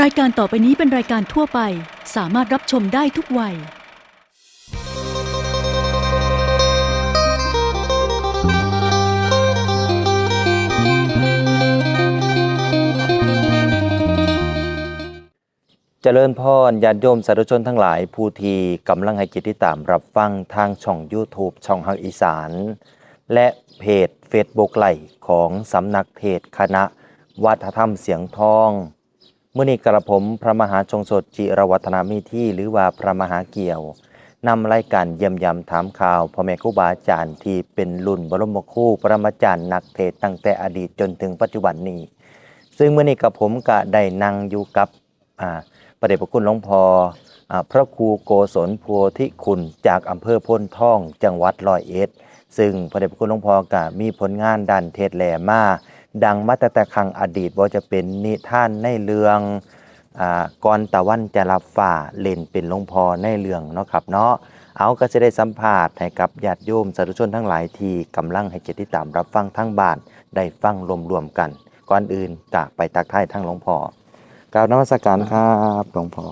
รายการต่อไปนี้เป็นรายการทั่วไป สามารถรับชมได้ทุกวัย เจริญพรญาติโยมสาธุชนทั้งหลายผู้ที่กำลังให้กิจติดตามรับฟังทางช่อง YouTube ช่องฮักอีสาน และเพจ Facebook ไลฟ์ของสำนักเทศคณะ วัฒนธรรมเสียงทอง มื่อนี้กระผมพระมหาชงสดจิรวัฒนามิที่หรือว่าพระมหาเกี่ยวนำรายการเยี่ยมยำถามข่าวพ่อแม่ครูบาอาจารย์ที่เป็นรุ่นบรมครูปรมาจารย์นักเทศตั้งแต่อดีตจนถึงปัจจุบันนี้ ซึ่งเมื่อนี้กับผมก็ได้นั่งอยู่กับอ่าประเดชพระคุณหลวงพ่ออ่าพระครูโกศลพัวทิคุณจากอำเภอพ้นท่องจังหวัดร้อยเอ็ด ซึ่งพระเดชพระคุณหลวงพ่อก็มีผลงานด้านเทศแหล่มา ดังมาแต่แต่ครั้งอดีตว่าจะเป็นนิท่านในเรื่องอ่ากรตะวันจะรับฝ่าเล่นเป็นหลวงพ่อในเรื่องเนาะครับเนาะเอาก็จะได้สัมภาษณ์ให้กับญาติโยมสาธุชนทั้งหลายที่กำลังให้เกียรติตามรับฟังทั้งบ้านได้ฟังรวมๆกัน ก่อนอื่นกะไปตักทายทั้งหลวงพ่อกราบนมัสการครับหลวงพ่อ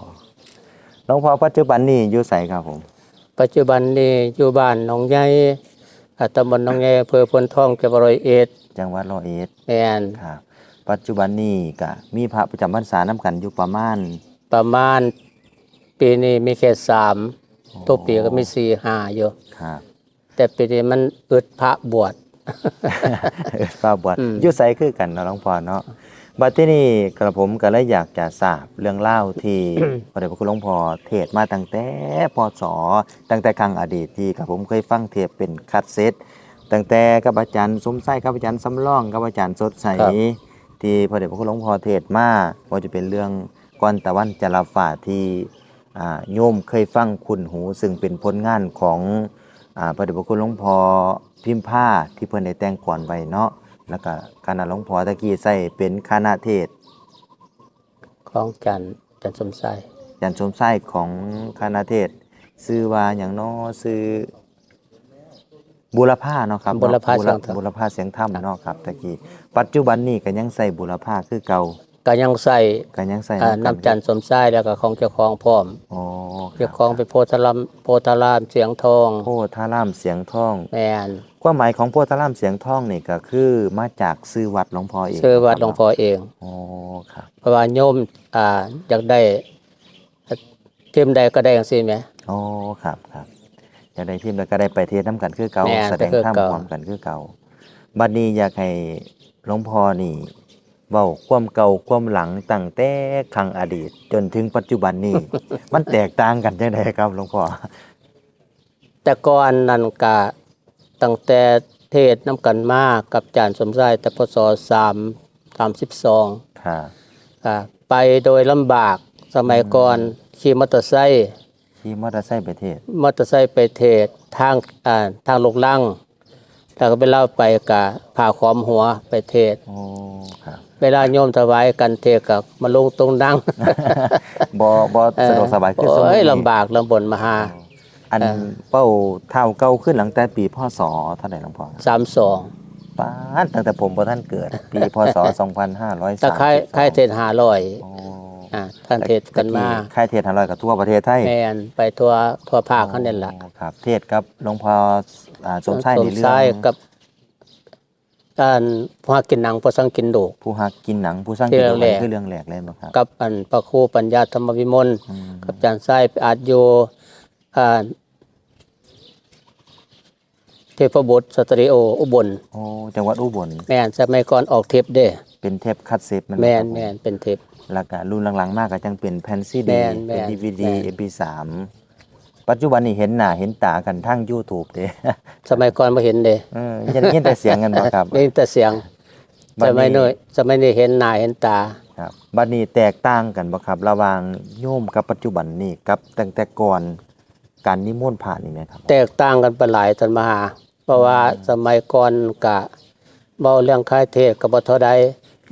หลวงพ่อปัจจุบันนี้อยู่ไสครับผม ปัจจุบันนี้อยู่บ้านหนองใหญ่ ตำบลหนองใหญ่อำเภอพนทองจังหวัดร้อยเอ็ดจังหวัดร้อยเอ็ดแม่นครับ ปัจจุบันนี้ก็มีพระประจำพรรษานํกันอยู่ประมาณ ประมาณปีนี้มีแค่สามตัวปีก็มีสี่ห้าอยู่ครับ แต่ปีนี้มันอึดพระบวชเอิ้นฟ้าบวชอืมอยู่ไสคือกันเนาะหลวงพ่อเนาะ บัดที่นี้กระผมก็เลยอยากจะทราบเรื่องเล่าวที่ พระเดชพระคุณหลวงพ่อเทศน์มาตั้งแต่พศตั้งแต่ครั้งอดีตที่กับผมเคยฟังเทศน์เป็นคัดเซ็ตตั้งแต่กับอาจารย์สมไส้กับอาจารย์สำรองกับอาจารย์สดใสครับที่พระเดชพระคุณหลวงพ่อเทศน์มาว่าจะเป็นเรื่องก้อนตะวันจราฝ่าที่อ่าโยมเคยฟังคุณหู ซึ่งเป็นผลงานของอ่าพระเดชพระคุณหลวงพ่อพิมพ์ผ้าที่เพิ่นได้แต่งก่อนไว้เนาะ แล้วก็คณะหลวงพ่อตะกี้ใส่เป็นคณะเทศน์ของจันทร์จันทร์สมไสยยันชมไส้ของคณะเทศน์ซื้อว่าอย่างน้อซื้อบุรพาเนาะครับบุรพาเนาะเสียงธรรมบุรพาเสียงธรรมเนาะครับตะกี้ปัจจุบันนี้ก็ยังใส่บุรพาคือเก่าก็ยังใส่ก็ยังใส่อ่ากัน้ำจันทร์สมไสยแล้วก็ของเจ้าของพร้อมอ๋อคเจ้ารับของเป็นโพธารามโพธารามเสียงทอง โพธารามเสียงทองแม่น ความหมายของโพธารามเสียงทองนี่ก็คือมาจากซื้อวัดหลวงพ่อเองชื่อวัดหลวงพ่อเองอ๋อครับเพราะว่าโยมอ่าอยากได้เทมใดก็ได้อย่างซี่แหมอ๋อครับครับอยากได้ทีมแล้วก็ได้ไปเทศน้ำกันคือเก่าแม่นแสดงธรรมคือเก่าพร้อมกันคือเก่าบัดนี้อยากให้หลวงพ่อนี่เว้าความเก่าความหลังตั้งแต่ครั้งอดีต จนถึงปัจจุบันนี้มันแตกต่างกันจังไดครับหลวงพ่อแต่ก่อนนั้นกะ ตั้งแต่เทศน้ำกันมากับจานสมชายแต่พศสามสามสิบสองครับไปโดยลำบากสมัยก่อนขี่มอเตอร์ไซค์ขี่มอเตอร์ไซค์ไปเทศมอเตอร์ไซค์ไปเทศทางอ่าทางลกลังแล้วก็ไปเล่าไปกะผ่าขอมหัวไปเทศโอ้ครับเวลาโยมถวายกันเทศกับมาลงตรงนั่งบ่บ่สะดวกสบายคือสมัโอ้ยยนี้ลำบากลำบนมาหา อันเออเป้าเท่าเก่าขึ้นหลังแต่ปีพศเท่าไหร่หลวงพ่อสามสองป้านตั้งแต่ผมบ่ท่านเกิด ปีพศ 2532ตะไคร้ไคร้เทศหาลอยโอ้อ่าท่านเทศกันมาค่ายเทศหาร้อยกับทั่วประเทศไทยแมนไปทั่วทั่วภาคเขาเนี่ยละอ๋อครับ เทศกับหลวงพ่ออ่าสมชายในเรื่สอมงกับการพากินหนังพอสังกินดูกผู้หักกินหนังผู้สร้างที่กินหนังแรก คือเรื่องแรกเลยบ่ครับกับอันพระครูปัญญาธรรมวิมลอืมกับจารย์ไส้ไปอาจโยอ่า เทพบุตรสตรีโออุบลโอ้จังหวัดอุบลแม่นสมัยก่อนออกเทปเด้เป็นเทปคัดเซปมันแม่นครับผแม่นเป็นเทปแล้วก็รุ่นหลังๆ มากก็จังเป็นแผ่นซีแม่ดีนแม่เป็นนดีวีดีแม่นเอ็มพีสามปัจจุบันนี้เห็นหน้าเห็นตากันทั้ง YouTube เด้สมัยก่อนมาเห็นเด้เออยินยินแต่เสียงกันบ่ครับได้ยินแต่เสียงบัดสนี้มัยนี้สมัยนี้เห็นหน้าเห็นตาครับบัดนี้แตกต่างกันบ่ครับ ระหว่างโยมกับปัจจุบันนี้กับตั้งแต่ก่อน การนิมนต์ผ่านนี่นะครับ แตกต่างกันไปหลายท่านมหา เพราะว่าสมัยก่อนกะเบาเรื่องค่ายเทศกับ่เท่าใด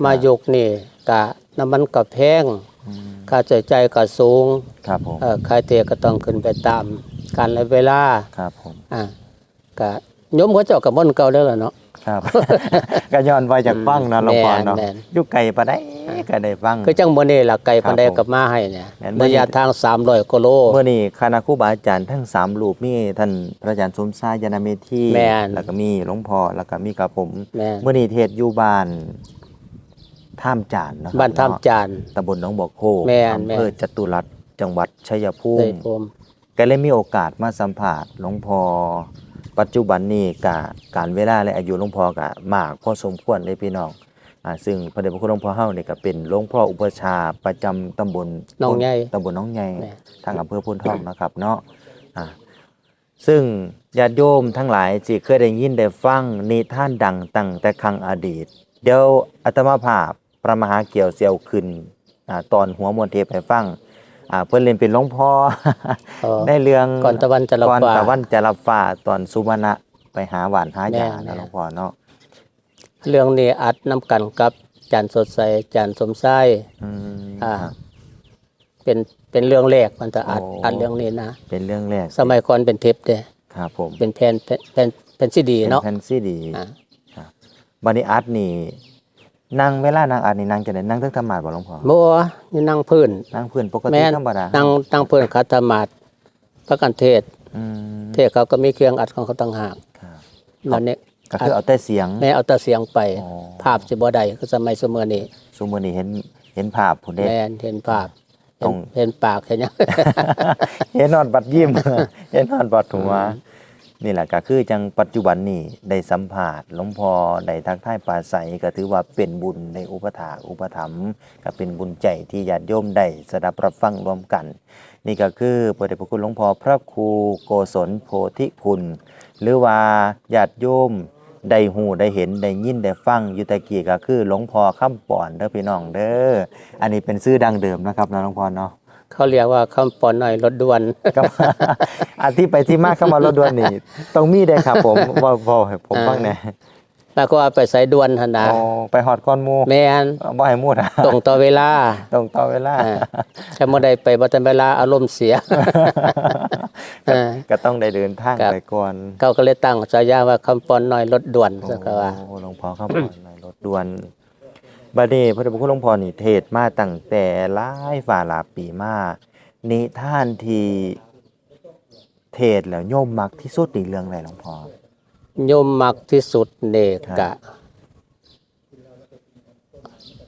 มายุคนี่กะน้ำมันก็แพงอืมค่าใช้จ่ายก็สูงครับผมเอ่อค่ายเทศก็ต้องขึ้นไปตามการและเวลาครับผมอ่าก็โยมเขาเจ้ากับม่นเก่าแล้วล่ะเนาะ ครับ ก็ย้อนไปจากฟังเนาะหลวงพ่อเนาะแม่น อยู่ไกลปานใดก็ได้ฟัง คือจังมื้อนี้ล่ะไก่ปานใดครับผมกับมาให้เนี่ยแม่นมื้อระนี้ยะทาง300กิโล เมื่อนี้คณะครูบาอาจารย์ทั้งสามรูปมีท่านพระอาจารย์สมชายยานาเมธีแม่น แล้วก็มีหลวงพ่อแล้วก็มีกับผม แม่นเมื่อนี้เทศอยู่บ้านท่ามจานเนาะครับบ้านท่ามเะจาน ตำบลหนองบ่อโคแม่นอำเภอจตุรัสจังหวัดชัยภูได้มิผม ก็เลยมีโอกาสมาสัมผัสหลวงพ่อ ปัจจุบันนี้กะการเวลาและอายุหลวงพ่อกะมากพอสมควรเลยพี่น้องอ่าซึ่งพระเดชพระคุณหลวงพ่อเฮานี่ก็เป็นหลวงพ่ออุปชฌาย์ประจำตำบลน้องใหญ่ตำบลหน้องใหญ่แม่ ทางอำเภอพุนทองนะครับเนาะอ่าซึ่งญาติโยมทั้งหลายสิเคยได้ยินได้ฟังนิทานดังตั้งแต่ครั้งอดีต เดี๋ยวอาตมาภาพพระมหาเกี่ยวเสียวขึ้นอ่าตอนหัวมวลเทพให้ฟัง อ่าเพิ่นเล่นเป็นหลวงพ่อเออได้เรื่องก่อนตะวันจะรับก่อนฟ้า ตะวันจะรับฟ้าตอนสุวรรณะไปหาหวานหายาแม่ นะนหลวงพ่อเนาะเรื่องนี้อัดน้ำกันกับจันทร์สดใสจันทร์สมไส้ อืมอ่า ครับ เป็นเป็นเรื่องแรกมันจะอัดโอ้ อัดเรื่องนี้นะ เป็นเรื่องแรกสมัยก่อนเป็นเทปเด้ครับผมเป็นแผ่นแผ่นแผ่นแผ่นซีดีเป็นเนาะ แผ่นซีดีอ่าบันนี้อาร์ตนี่ นั่งเวลานั่งอาร์ตนี่นั่งจะได้นั่งเทั้งธรรมาสบ่หลวงพ่อบัวนี่นั่งพื้นนั่งพื้นปกติแม่นธรรมดานั่งนั่งพื้นคัตมาดพระกันเทศอืมเทศเขาก็มีเครื่องอัดของเขาต่างหากครับมันนี่ก็คือเอาแต่เสียงแม่เอาแต่เสียงไปอ๋อภาพสิบ่ได้ก็สมัยเสมอนี้สมมุตินี่เห็นเห็นภาพผู้เด็กแม่นเห็นภาพตรงเห็นปากเห็นหยังเห็นนอนบัดยิ้มเห็นนอนบัดหัว นี่แหละก็คือจังปัจจุบันนี้ได้สัมผัสหลวงพ่อได้ทักทายปราศัยก็ถือว่าเป็นบุญในอุปถาอุปถัมภ์ก็เป็นบุญใจที่ญาติโยมได้สดับรับฟังรวมกัน นี่ก็คือพระเดชพระคุณหลวงพ่อพระครูโกศลโพธิคุณ หรือว่าญาติโยมได้หูได้เห็นได้ยินได้ฟังอยู่ตะกี้ก็คือหลวงพ่อคำป่อนเด้อพี่น้องเด้ออันนี้เป็นชื่อดังเดิมนะครับนะหลวงพ่อเนาะ เขาเรียกว่าคำปอนหน่อยรถด่วนครับอันที่ไปที่มาเข้ามารถด่วนนี่ต้องมีได้ครับ ผมว่าพอให้ผมฟังแหน่แล้วก็เอาไปใส่ด่วนหั่นนะอ๋อไปหอดก้อนหมูแม่นบ่ให้มูดอะตรงต่อเวลาตรงต่อเวลาอ่าถ้าบ่ได้ไปบ่ทันเวลาอารมณ์เสียเออก็ต้องได้เดินทางครับไปก่อนเขาก็เลยตั้งฉายาว่าคำปอนหน่อยรถด่วนสักว่าโอ้หลวงพ่อเข้ามาในรถด่วน บัดนี้พระเดชพระคุณหลวงพ่อนี่เทศมาตั้งแต่หลายฝ่าหลายปีมานิทานที่เทศแล้วโยมมักที่สุดในเรื่องอะไรหลวงพ่อโยมมักที่สุดเนครักะบ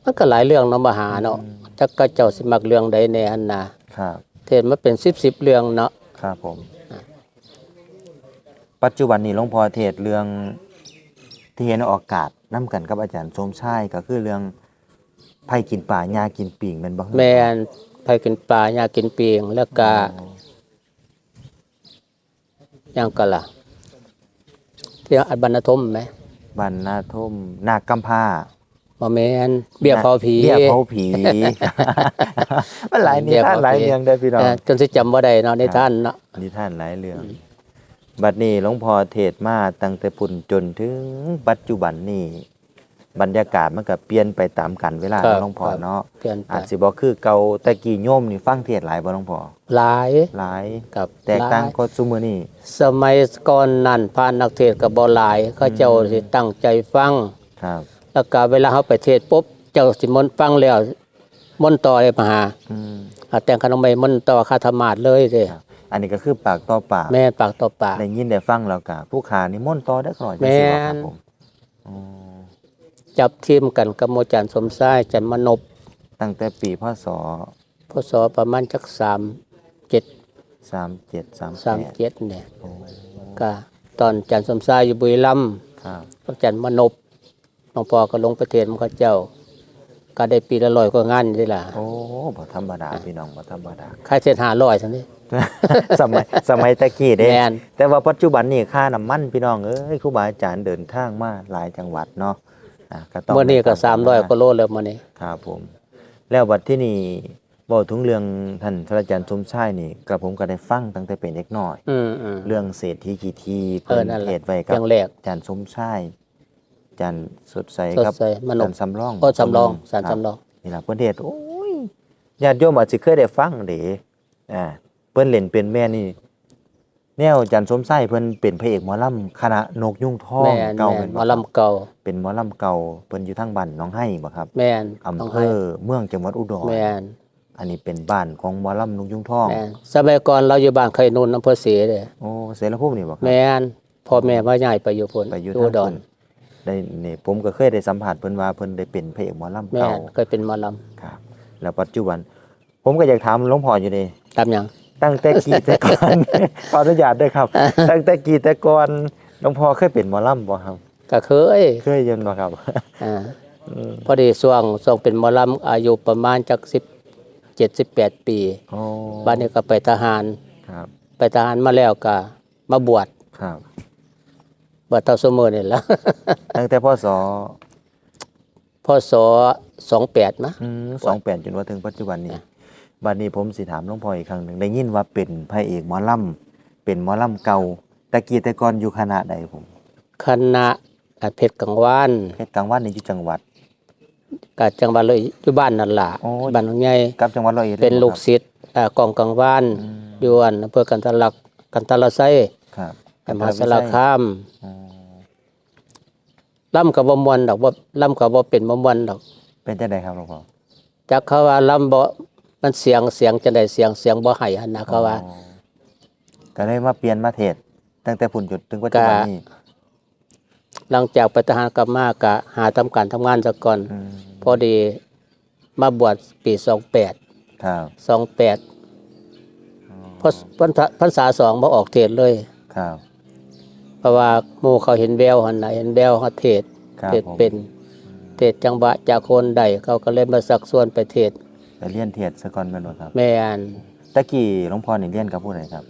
มันก็หลายเรื่องเนาะมหาเนาะจักก็เจ้าสิมักเรื่องใดแน่หั่นน่ะครับ เทศมาเป็น10 10เรื่องเนาะครับผม ปัจจุบันนี้หลวงพ่อเทศเรื่อง ที่เห็นออกอากาศนํกันกับอาจารย์สมชายก็คือเรื่องไผกินป่าหญ้ากินปิ่งแม่นบ่แม่นไปกินปลาอยากกินปีงแล้วก็หยังก็ล่ะที่อัดบรรณทมไหมบ้านนาทมนากกำพร้าบ่แม่นเบี้ยเผาผีเบี้ยเผาผีมันหลายนิทานหลายเรื่องเด้อพี่น้องเออจนสิจำบ่ได้เนาะในท่านเนาะนิทานหลายเรื่อง บัดนี้หลวงพ่อเทศมาตั้งแต่ปุ่นจนถึงปัจจุบันนี้บรรยากาศมันก็เปลี่ยนไปตามกันเวลาครับเนาะหลวงพ่อเนาะเปลี่ยนไป อาจสิบ่คือเก่าแต่กี้โยมนี่ฟังเทศหลายบ่หลวงพ่อหลายหลาย กับแตกต่างหลยก็ซุมื้อนี้ สมัยก่อนนั้นพระนักเทศน์ก็บ่หลายเขาเจ้าสิตั้งใจฟัง ครับ แล้วก็เวลาเขาไปเทศน์ปุ๊บเจ้าสิมนต์ฟังแล้วมนต์ต่อเลยมาหาอืม อ่าแต่งขนมใหม่มนต์ต่อคาธรรมาสเลยเด้ครับ อันนี้ก็คือปากต่อปากแม่นปากต่อปาก ได้ยินได้ฟังแล้วก็ผู้ขานิมนต์ต่อได้อก่อนแม่นจังซี่บ่ครับผมอ๋อจับทีมกันกับโมจันทร์สมชายจันทร์มนบตั้งแต่ปีพศพศประมาณจักสามเจ็ด37 สาม38เจ็ดเนี่ยโอ้ก็ตอนจันทร์สมชายอยู่บุรีรัมย์ครับ พระจันทร์มนบหลวงพ่อก็ลงประเทศมันเขาเจ้า ก็ได้ปีละร้อยกว่างานนี่ล่ะโอ้บ่ธรรมดาพี่น้องบ่ธรรมดาค่าเทศห้าร้อยทั้งนี้สมัยสมัยตะกี้เด้แม่นแต่ว่าปัจจุบันนี่ค่าน้ำมันพี่น้องเอ้ยครูบาอาจารย์เดินทางมาหลายจังหวัดเนาะอะก็ต้องเมื่อนี้ก็ได้สามร้อยทำกว่าโลแล้วมื่อนี้ครับผม แล้วบัดที่นี่บอกถึงเรื่องท่านพระอาจารย์สมชายนี่กับผมก็ได้ฟังตั้งแต่เป็นเด็กน้อยอืมอืมเรื่องเศรษฐีกี่ทีเออนั่นแหละเทศไว้กับเรื่องแรกอาจารย์สมชาย อาจารย์สดใสสดครับใสมอาโนจารย์สำรองโอ้สำรองสารคบ สำรอง นี่ล่ะเพิ่นเทศโอ้ยญาติโยมอาจสิเคยได้ฟังเด้อ่าเพิ่นเล่นเป็นแม่นี่แนวจันทร์สมไส้เพิ่นเป็นพระเอกหมอลำคณะนกยุงทองแม่นเก่าแม่เป็นนหมอลำเก่า เป็นหมอลำเก่าเพิ่นอยู่ทางบ้านหน้องไห้บ่ครับแม่นอำต้องเภให้อเมืองจังหวัดอุดรแม่นอันนี้เป็นบ้านของหมอลำนกยุงทองแม่นสมัยก่อนเราอยู่บ้านไข่นุ่นอำเภอศรีเด้โอ้เสรภูมินี่บ่ครับ แม่นพ่อแม่มาย้ายไปอยู่พุ่นไปอยู่อุทางดพุ่รน ได้นี่ผมก็เคยได้สัมผัสเพิ่นว่าเพิ่นได้เป็นพระเอกหมอลำแม่เก่านเคยเป็นหมอลครับ แล้วปัจจุบัน ผมก็อยากถามหลวงพ่ออยู่เด้ำตามหยัง ตั้งแต่กี่แต่ก่อน ขออนุญาตด้วยครับ ตั้งแต่กี่แต่ก่อนหลวงพ่อเคยเป็นหมอลำบ่ครับ ก็เคยเคยยันบ่ครับอ่าพอดีช่วงช่วงเป็นหมอลำอายุประมาณจัก10 78ปีโอ้บ้านนี้ก็ไปทหาร ครับไปทหารมาแล้วก็มาบวชครับ บวชเท่าสมอนี่แหละตั้งแต่พศพศ28มะอืม28จนว่าถึงปัจจุบันนี้บัดนี้ผมสิถามหลวงพ่ออีกครั้งหนึงได้ยินว่าเป็นพระเอกหมอลำเป็นหมอลำเก่าตะกี้แต่ก่อนอยู่คณะใดผม คณะอ่าเพชรกังวานเพชรกลางวันนี่อยู่จังหวัดก็จังหวัดเลยอยู่บ้านนั่นล่ะโอ้ยบ้านหนองใหญ่กับจังหวัดร้อยเอ็ดเป็นยบ่ลูกครับศิษย์อ่ากองกังวานอยู่อันอำเภอกันทะลักกันทะละไซ ครับมหาสารคามอ๋อล่ำกับบ่มวนดอกบ่ล่ำกับบ่เป็นบ่มวนดอก เป็นจังไดครับหลวงพ่อจักเขาว่าล่ำบ่มันเสียงเสียงจังได๋เสียงเสียงบ่ให้หั่นนะเขาว่าอ๋อก็เลยมาเปลี่ยนมาเทศตั้งแต่พุ่นจุดถึงปัจจุบันก็นี้หลังจากไปทหารกลับมาก็หาทำการทำงานซะก่อนอืมพอดีมาบวชปี28ครับ28พอพรรษาพรรษาสองบ่ออกเทศเลย ครับเพ ราะว่าหมู่เขาเห็นแววหั่นน่ะเห็นแววเขาเทศครับเทศผมเป็น เทศจังหวะจากคนใดเขาก็เลยมาสักส่วนไปเทศไปเรียนเทศซะก่อนแม่นบ่ครับแม่นตะกี้หลวงพ่อนี่เรียนกับผู้ใดครับ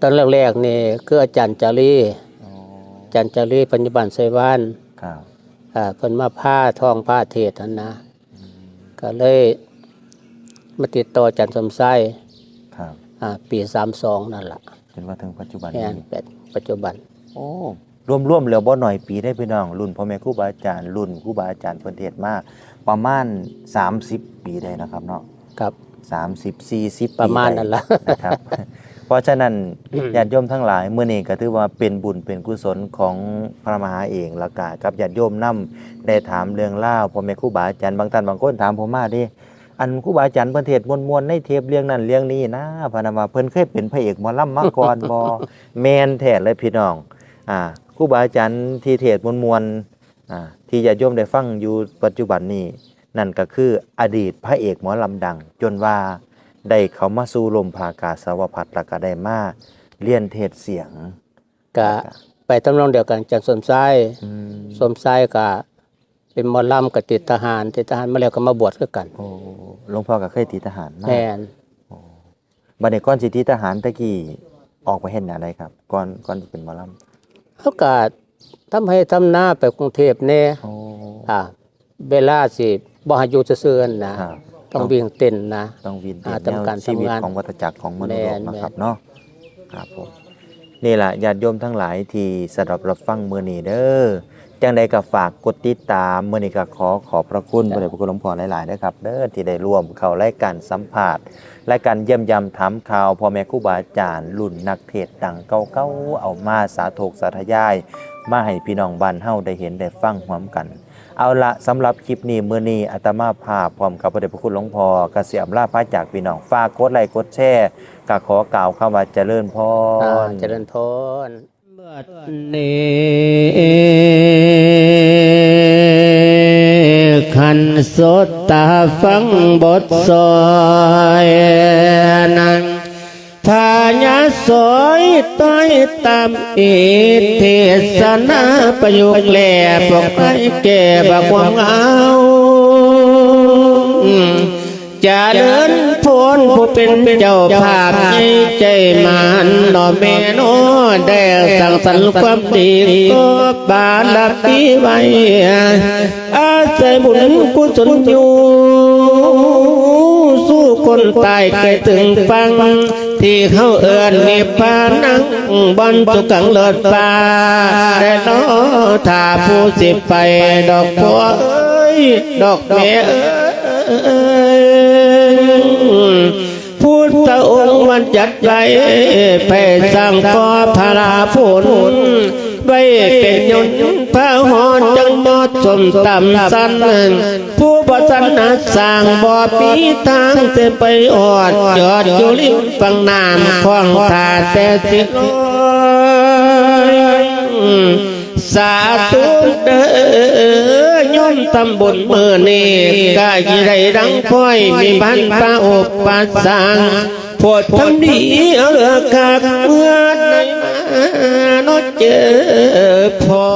ตอนแรกๆนี่คืออาจารย์จารีอ๋ออาจารย์จารีปัญญบันไสวานครับอ่าเพิ่นมาผ้าท่องผ้าเทศนั่นนะก็เลยมาติดต่ออาจารย์สมไส้ครับ อ่าปี32นั่นล่ะจนว่าถึงปัจจุบันแม่นนี้เป็นปัจจุบัน โอ้รวมๆแล้วบ่หน่อยปีได้พี่น้อง รุ่นพ่อแม่ครูบาอาจารย์รุ่นครูบาอาจารย์เพิ่นเทศมาประมาณ 30 ปีได้นะครับเนาะครับ30 40ประมาณได้นั้นล่ะนะครับ เพราะฉะนั้นญาติโยมทั้งหลายมื้อนี้ก็ถือว่าเป็นบุญเป็นกุศลของพระมหาเองแล้วก็กับญาติโยมนํได้ถามเรื่องราวพ่อแม่ครูบาอาจารย์บางท่านบางคนถามผมมาเด้ อันครูบาอาจารย์เพิ่นเทศน์มวนๆในเทปเรื่องนั้นเรื่องนี้นะพะนะว่าเพิ่นเคยเป็นพระเอกหมอลำมาก่อนบ่แม่นแท้เลยพี่น้องอ่าครูบาอาจารย์ที่เทศน์มวนๆอ่าที่ญาติโยมได้ฟังอยู่ปัจจุบันนี้นั่นก็คืออดีตพระเอกหมอลำดัง จนว่าได้เขามาสู่ลมพากาสาวพัดแล้วก็ได้มาเรียนเทศเสียงก็ไปตำนองเดียวกันอาจารย์สมไส้อืมสมไส้ก็ เป็นหมอลำกับติดทหารติดทหารมาแล้วก็มาบวชคือกันโอ้หลวงพ่อก็เคยตีทหารมาแม่นบัดนี้ก่อนสิตีทหารตะกี้ออกไปเฮ็ดอะไรครับ ก่อนก่อนสิเป็นหมอลเขาก็ทำให้ทำหน้าไปกรุงเทพแน่ำโอ้อ่าเวลาสิบ่ให้อยู่ซื่อๆนั่นนะครับต้องวิ่งเต้นนะต้องวินเต้อ่านแนวทำการชีวิตทำงานของวัฏจักรของมนุษย์โลกแม่นนะครับเนาะครับผมนี่แหละญาติโยมทั้งหลายที่สดับรับฟังมื้อนี้เด้อ จังใดก็ฝากกดติดตามมื้อนี้ก็ขอขอบพระคุณพระเดชพระคุณหลวงพ่อหลายๆนะครับเด้อที่ได้ร่วมเข้ารายการสัมภาษณ์รายการเยี่ยมยามถามข่าวพ่อแม่ครูบาอาจารย์รุ่นนักเทศน์ดังเก่าๆเอามาสาธกสาธยาย มาให้พี่น้องบ้านเฮาได้เห็นได้ฟังพร้อมกัน เอาละสำหรับคลิปนี้มื้อนี้อาตมาภาพพร้อมกับพระเดชพระคุณหลวงพ่อกเสียมลาพระจากพี่น้องฝากกดไลค์กดแชร์ก็ขอกล่าวคำว่าเจริญพอ่ารเจริญพรเมื่อ นี้ขันสดตาฟังบทสอยนั้นทายาสอยต้อยตามอีเทศนาประยุกต์แหล่ปกให้แก่บักความเหงาจะเดิน นผู้เป็นเจ้าภาพในใจมันนอแม่นอได้สั่งสรรค์ความดีก็บาลปีไว้อาศัยบุญกุศลอยู่สู้คนตายเคยถึงฟัง ที่เขาเอินนิพพานังบนสุขังเลิศฟ้าแต่นอถ้าผู้สิไปดอกบัวเอ้ย ดอกแม่เอ้ย พุทธองค์วันจัดไว้ไปสร้างก่อพระราผลไว้เป็นยนต์พระหอนจังหมดสมต่ำสันผู้บ่สันนัสร้างบ่อปีทางเสไปออดจอดอยู่ริมฟังน้ำของทาแต่สิลอยสาธุเด้อ ยมตำบลเมื่อนี้กายไรดังพ้อยมีบ้านป้าอบปัสสังพดทำดีเอาเลือกากเมื่อในมาโนเจอพอ